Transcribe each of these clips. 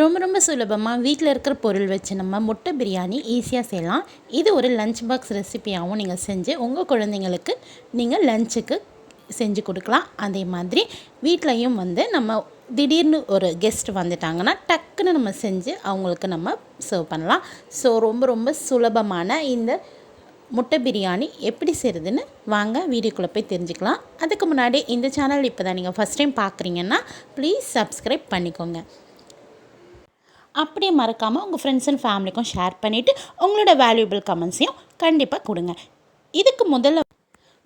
ரொம்ப ரொம்ப சுலபமாக வீட்டில் இருக்கிற பொருள் வச்சு நம்ம முட்டை பிரியாணி ஈஸியாக செய்யலாம். இது ஒரு லஞ்ச் பாக்ஸ் ரெசிபியாகவும் நீங்கள் செஞ்சு உங்கள் குழந்தைங்களுக்கு நீங்கள் லஞ்சுக்கு செஞ்சு கொடுக்கலாம். அதே மாதிரி வீட்லேயும் வந்து நம்ம திடீர்னு ஒரு கெஸ்ட் வந்துட்டாங்கன்னா டக்குன்னு நம்ம செஞ்சு அவங்களுக்கு நம்ம சர்வ் பண்ணலாம். ஸோ ரொம்ப ரொம்ப சுலபமான இந்த முட்டை பிரியாணி எப்படி செய்கிறதுன்னு வாங்க வீடியோக்குள்ளே போய் தெரிஞ்சுக்கலாம். அதுக்கு முன்னாடி இந்த சேனல் இப்போ தான் நீங்கள் ஃபஸ்ட் டைம் பார்க்குறீங்கன்னா ப்ளீஸ் சப்ஸ்கிரைப் பண்ணிக்கோங்க. அப்படியே மறக்காமல் உங்கள் ஃப்ரெண்ட்ஸ் அண்ட் ஃபேமிலிக்கும் ஷேர் பண்ணிவிட்டு உங்களோட வேல்யூபிள் கமெண்ட்ஸையும் கண்டிப்பாக கொடுங்க. இதுக்கு முதல்ல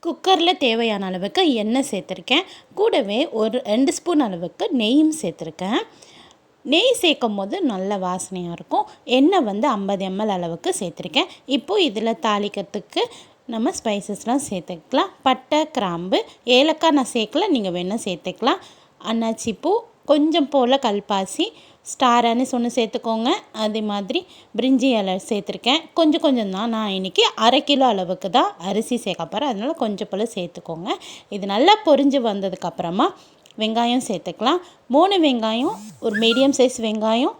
குக்கரில் தேவையான அளவுக்கு எண்ணெய் சேர்த்துருக்கேன். கூடவே ஒரு ரெண்டு ஸ்பூன் அளவுக்கு நெய்யும் சேர்த்துருக்கேன். நெய் சேர்க்கும் போது நல்ல வாசனையாக இருக்கும். எண்ணெய் வந்து ஐம்பது எம்எல் அளவுக்கு சேர்த்துருக்கேன். இப்போது இதில் தாளிக்கிறதுக்கு நம்ம ஸ்பைசஸ்லாம் சேர்த்துக்கலாம். பட்டை கிராம்பு ஏலக்காய் நான் சேர்க்கல. நீங்கள் வேணால் சேர்த்துக்கலாம். அன்னாச்சி பூ கொஞ்சம் போல் கல்பாசி ஸ்டாரானு ஒன்று சேர்த்துக்கோங்க. அதே மாதிரி பிரிஞ்சி இலை சேர்த்துருக்கேன். கொஞ்சம் கொஞ்சம் தான் நான் இன்றைக்கி அரை கிலோ அளவுக்கு தான் அரிசி சேர்க்க போகிறேன் அதனால் கொஞ்சம் போல் சேர்த்துக்கோங்க. இது நல்லா பொரிஞ்சு வந்ததுக்கப்புறமா வெங்காயம் சேர்த்துக்கலாம். மூணு வெங்காயம் ஒரு மீடியம் சைஸ் வெங்காயம்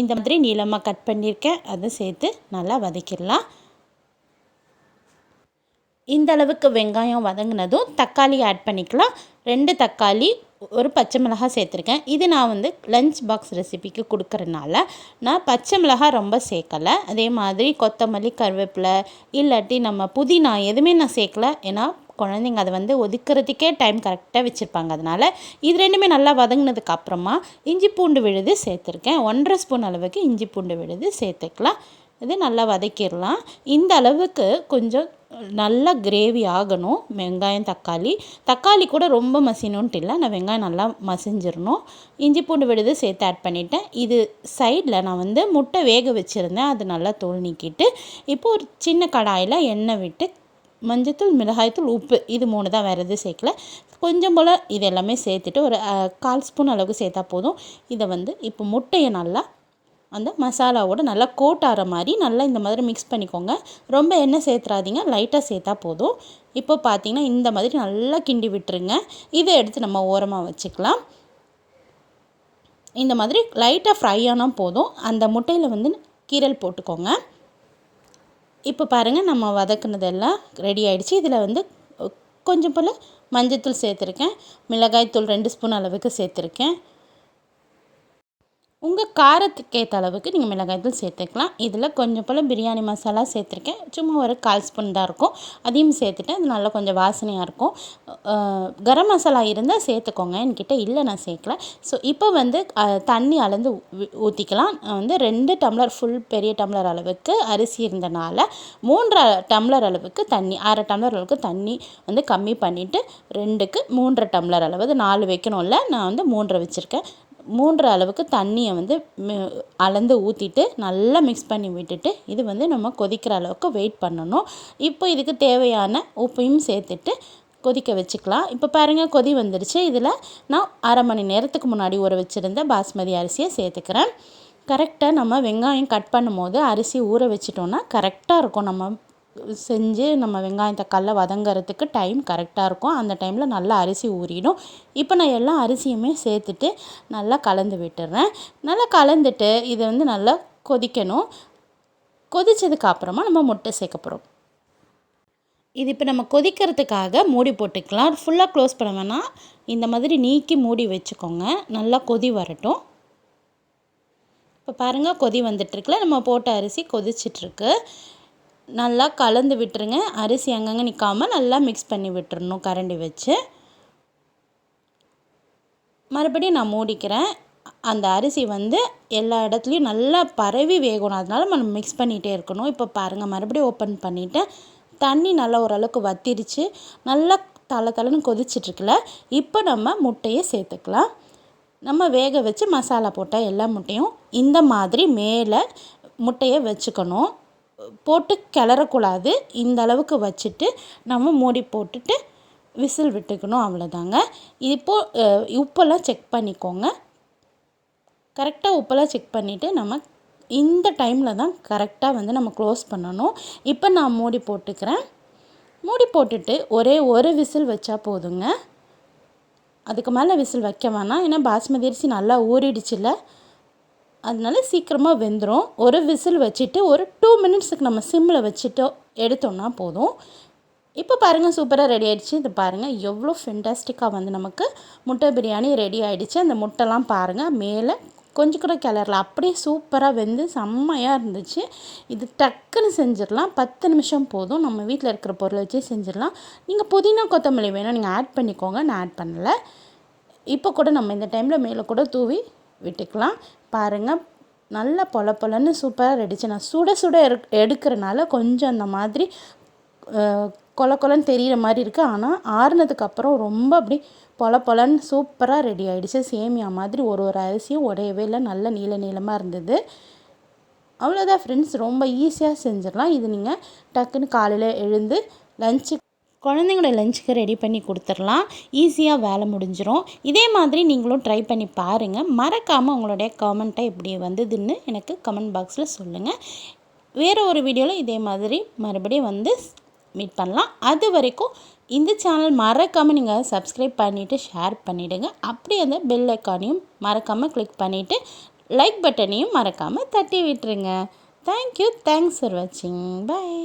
இந்த மாதிரி நீளமாக கட் பண்ணியிருக்கேன். அதை சேர்த்து நல்லா வதக்கிடலாம். இந்த அளவுக்கு வெங்காயம் வதங்கினதும் தக்காளி ஆட் பண்ணிக்கலாம். ரெண்டு தக்காளி ஒரு பச்சை மிளகாய் சேர்த்துருக்கேன். இது நான் வந்து லஞ்ச் பாக்ஸ் ரெசிபிக்கு கொடுக்குறனால நான் பச்சை மிளகாய் ரொம்ப சேர்க்கலை. அதே மாதிரி கொத்தமல்லி கருவேப்பிலை இல்லாட்டி நம்ம புதினா எதுவுமே நான் சேர்க்கல. ஏன்னா குழந்தைங்க அதை வந்து ஒதுக்கிறதுக்கே டைம் கரெக்டாக வச்சுருப்பாங்க. அதனால் இது ரெண்டுமே நல்லா வதங்கினதுக்கு அப்புறமா இஞ்சி பூண்டு விழுது சேர்த்துருக்கேன். ஒன்றரை ஸ்பூன் அளவுக்கு இஞ்சி பூண்டு விழுது சேர்த்துக்கலாம். இது நல்லா வதக்கிடலாம். இந்த அளவுக்கு கொஞ்சம் நல்லா கிரேவி ஆகணும். வெங்காயம் தக்காளி. தக்காளி கூட ரொம்ப மசினுன்ட்டு இல்லை. நான் வெங்காயம் நல்லா மசிஞ்சிடணும். இஞ்சி பூண்டு விடுது சேர்த்து ஆட் பண்ணிவிட்டேன் இது சைடில் நான் வந்து முட்டை வேக வச்சுருந்தேன். அது நல்லா தோல் நீக்கிட்டு இப்போ ஒரு சின்ன கடாயில் எண்ணெய் விட்டு மஞ்சத்தூள் மிளகாய்த்தூள் உப்பு இது மூணு தான் வேறு எதுவும் சேர்க்கல. கொஞ்சம் போல் இது எல்லாமே சேர்த்துட்டு ஒரு கால் ஸ்பூன் அளவுக்கு சேர்த்தா போதும். இதை வந்து இப்போ முட்டையை நல்லா அந்த மசாலாவோட நல்லா கோட் ஆகிற மாதிரி நல்லா இந்த மாதிரி மிக்ஸ் பண்ணிக்கோங்க. ரொம்ப எண்ணெய் சேர்த்துறாதீங்க லைட்டாக சேர்த்தா போதும். இப்போ பார்த்தீங்கன்னா இந்த மாதிரி நல்லா கிண்டி விட்டுருங்க. இதை எடுத்து நம்ம ஓரமாக வச்சுக்கலாம். இந்த மாதிரி லைட்டாக ஃப்ரை ஆனால் போதும். அந்த முட்டையில் வந்து கீரல் போட்டுக்கோங்க. இப்போ பாருங்கள் நம்ம வதக்குனதெல்லாம் ரெடி ஆகிடுச்சு இதில் வந்து கொஞ்சம் போல் மஞ்சத்தூள் சேர்த்துருக்கேன். மிளகாய் தூள் ரெண்டு ஸ்பூன் அளவுக்கு சேர்த்துருக்கேன். உங்கள் காரத்துக்கு ஏற்ற அளவுக்கு நீங்கள் மிளகாய்த்தூள் சேர்த்துக்கலாம். இதில் கொஞ்சம் போல் பிரியாணி மசாலா சேர்த்துருக்கேன். சும்மா ஒரு கால் ஸ்பூன் தான் இருக்கும். அதையும் சேர்த்துட்டேன். அது நல்லா கொஞ்சம் வாசனையாக இருக்கும். கரம் மசாலா இருந்தால் சேர்த்துக்கோங்க. என்கிட்ட இல்லை நான் சேர்க்கல. ஸோ இப்போ வந்து தண்ணி அளந்து ஊற்றிக்கலாம் வந்து ரெண்டு டம்ளர் ஃபுல் பெரிய டம்ளர் அளவுக்கு அரிசி இருந்தனால மூன்றரை டம்ளர் அளவுக்கு தண்ணி அரை டம்ளர் அளவுக்கு தண்ணி வந்து கம்மி பண்ணிவிட்டு ரெண்டுக்கு மூன்றரை டம்ளர் அளவு நாலு வைக்கணும்ல. நான் வந்து மூன்றரை வச்சுருக்கேன். மூன்று அளவுக்கு தண்ணியை வந்து அளந்து ஊற்றிட்டு நல்லா மிக்ஸ் பண்ணி விட்டுட்டு இது வந்து நம்ம கொதிக்கிற அளவுக்கு வெயிட் பண்ணணும். இப்போ இதுக்கு தேவையான உப்பையும் சேர்த்துட்டு கொதிக்க வச்சுக்கலாம். இப்போ பாருங்கள் கொதி வந்துடுச்சு இதில் நான் அரை மணி நேரத்துக்கு முன்னாடி ஊற வச்சுருந்த பாஸ்மதி அரிசியை சேர்த்துக்கிறேன். கரெக்டாக நம்ம வெங்காயம் கட் பண்ணும் போது அரிசி ஊற வச்சிட்டோன்னா கரெக்டாக இருக்கும். நம்ம செஞ்சு நம்ம வெங்காயம் தக்காளில் வதங்கிறதுக்கு டைம் கரெக்டாக இருக்கும். அந்த டைமில் நல்லா அரிசி ஊறிடும். இப்போ நான் எல்லா அரிசியுமே சேர்த்துட்டு நல்லா கலந்து விட்டுறேன். நல்லா கலந்துட்டு இதை வந்து நல்லா கொதிக்கணும். கொதித்ததுக்கு அப்புறமா நம்ம முட்டை சேர்க்க போகிறோம் இது இப்போ நம்ம கொதிக்கிறதுக்காக மூடி போட்டுக்கலாம். ஃபுல்லாக க்ளோஸ் பண்ண வேணாம். இந்த மாதிரி நீக்கி மூடி வச்சுக்கோங்க. நல்லா கொதி வரட்டும். இப்போ பாருங்கள் கொதி வந்துட்டுருக்குல நம்ம போட்ட அரிசி கொதிச்சிட்ருக்கு நல்லா கலந்து விட்டுருங்க. அரிசி அங்கங்கே நிற்காமல் நல்லா மிக்ஸ் பண்ணி விட்டுறணும் கரண்டி வச்சு. மறுபடியும் நான் மூடிக்கிறேன். அந்த அரிசி வந்து எல்லா இடத்துலையும் நல்லா பரவி வேகணும். அதனால நம்ம மிக்ஸ் பண்ணிகிட்டே இருக்கணும். இப்போ பாருங்கள் மறுபடியும் ஓப்பன் பண்ணிவிட்டேன் தண்ணி நல்லா ஓரளவுக்கு வத்திருச்சு. நல்லா தலை தலைன்னு கொதிச்சிட்ருக்குல இப்போ நம்ம முட்டையை சேர்த்துக்கலாம். நம்ம வேக வச்சு மசாலா போட்டால் எல்லா முட்டையும் இந்த மாதிரி மேலே முட்டையை வச்சுக்கணும். போட்டு கிளறக்கூடாது. இந்த அளவுக்கு வச்சுட்டு நம்ம மூடி போட்டுட்டு விசில் விட்டுக்கணும் அவ்வளோதாங்க இப்போது உப்பெல்லாம் செக் பண்ணிக்கோங்க. கரெக்டாக உப்பெல்லாம் செக் பண்ணிவிட்டு நம்ம இந்த டைமில் தான் கரெக்டாக வந்து நம்ம க்ளோஸ் பண்ணணும். இப்போ நான் மூடி போட்டுக்கிறேன். மூடி போட்டுட்டு ஒரே ஒரு விசில் வச்சா போதுங்க. அதுக்கு மேலே விசில் வைக்க வேணாம். ஏன்னா பாஸ்மதி அரிசி நல்லா ஊறிடுச்சுல்ல அதனால சீக்கிரமாக வெந்துடும் ஒரு விசில் வச்சுட்டு ஒரு டூ மினிட்ஸுக்கு நம்ம சிம்மில் வச்சுட்டு எடுத்தோம்னா போதும். இப்போ பாருங்கள் சூப்பராக ரெடி ஆகிடுச்சு இது பாருங்கள் எவ்வளோ ஃபென்டாஸ்டிக்காக வந்து நமக்கு முட்டை பிரியாணி ரெடி ஆகிடுச்சு அந்த முட்டைலாம் பாருங்கள் மேலே கொஞ்சம் கூட கிளறல. அப்படியே சூப்பராக வெந்து செம்மையாக இருந்துச்சு. இது டக்குன்னு செஞ்சிடலாம். பத்து நிமிஷம் போதும். நம்ம வீட்டில் இருக்கிற பொருளை வச்சு செஞ்சிடலாம். நீங்கள் புதினா கொத்தமல்லி வேணும் நீங்கள் ஆட் பண்ணிக்கோங்க. நான் ஆட் பண்ணலை. இப்போ கூட நம்ம இந்த டைமில் மேலே கூட தூவி விட்டுக்கலாம். பாருங்கள் நல்லா பொல பொலன்னு சூப்பராக ரெடிச்சு நான் சுட சுட எடுக்கிறனால கொஞ்சம் அந்த மாதிரி கொல கொலன்னு தெரிகிற மாதிரி இருக்குது ஆனால் ஆறுனதுக்கப்புறம் ரொம்ப அப்படி பொல பொலன்னு சூப்பராக ரெடி ஆகிடுச்சு சேமியா மாதிரி ஒரு ஒரு அரிசியும் உடையவே இல்லை. நல்ல நீள நீளமாக இருந்தது. அவ்வளோதான் ஃப்ரெண்ட்ஸ் ரொம்ப ஈஸியாக செஞ்சிடலாம். இது நீங்கள் டக்குன்னு காலையில் எழுந்து லஞ்சு குழந்தைங்களோட லஞ்சுக்கு ரெடி பண்ணி கொடுத்துடலாம். ஈஸியாக வேலை முடிஞ்சிடும் இதே மாதிரி நீங்களும் ட்ரை பண்ணி பாருங்கள் மறக்காமல் உங்களுடைய கமெண்ட்டை எப்படி வந்ததுன்னு எனக்கு கமெண்ட் பாக்ஸில் சொல்லுங்கள் வேறு ஒரு வீடியோவில் இதே மாதிரி மறுபடியும் வந்து மீட் பண்ணலாம். அது வரைக்கும் இந்த சேனல் மறக்காமல் நீங்கள் சப்ஸ்கிரைப் பண்ணிவிட்டு ஷேர் பண்ணிவிடுங்க அப்படி அந்த பெல் ஐக்கானையும் மறக்காமல் கிளிக் பண்ணிவிட்டு லைக் பட்டனையும் மறக்காமல் தட்டி விட்டுருங்க. தேங்க்யூ தேங்க்ஸ் ஃபார் வாட்சிங் பாய்